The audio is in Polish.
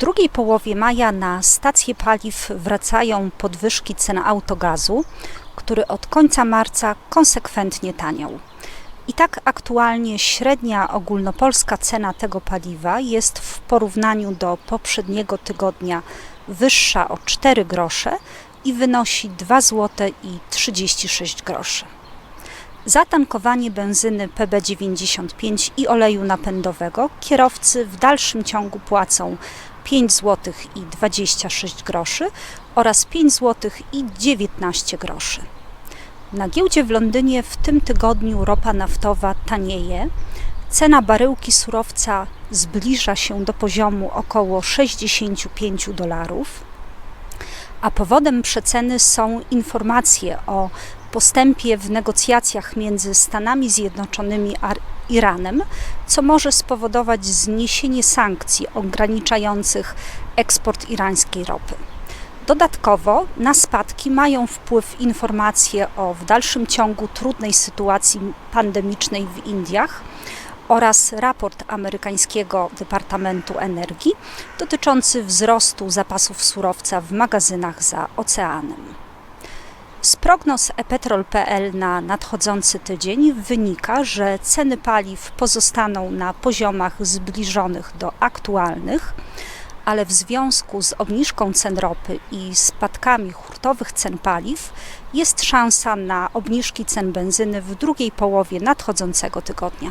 drugiej połowie maja na stacje paliw wracają podwyżki cen autogazu, który od końca marca konsekwentnie taniał. I tak aktualnie średnia ogólnopolska cena tego paliwa jest w porównaniu do poprzedniego tygodnia wyższa o 4 grosze i wynosi 2 zł i 36 groszy. Za tankowanie benzyny PB95 i oleju napędowego kierowcy w dalszym ciągu płacą 5 zł i 26 groszy oraz 5 zł i 19 groszy. Na giełdzie w Londynie w tym tygodniu ropa naftowa tanieje. Cena baryłki surowca zbliża się do poziomu około 65 dolarów. A powodem przeceny są informacje o postępie w negocjacjach między Stanami Zjednoczonymi a Iranem, co może spowodować zniesienie sankcji ograniczających eksport irańskiej ropy. Dodatkowo na spadki mają wpływ informacje o w dalszym ciągu trudnej sytuacji pandemicznej w Indiach oraz raport amerykańskiego Departamentu Energii dotyczący wzrostu zapasów surowca w magazynach za oceanem. Z prognoz epetrol.pl na nadchodzący tydzień wynika, że ceny paliw pozostaną na poziomach zbliżonych do aktualnych, ale w związku z obniżką cen ropy i spadkami hurtowych cen paliw jest szansa na obniżki cen benzyny w drugiej połowie nadchodzącego tygodnia.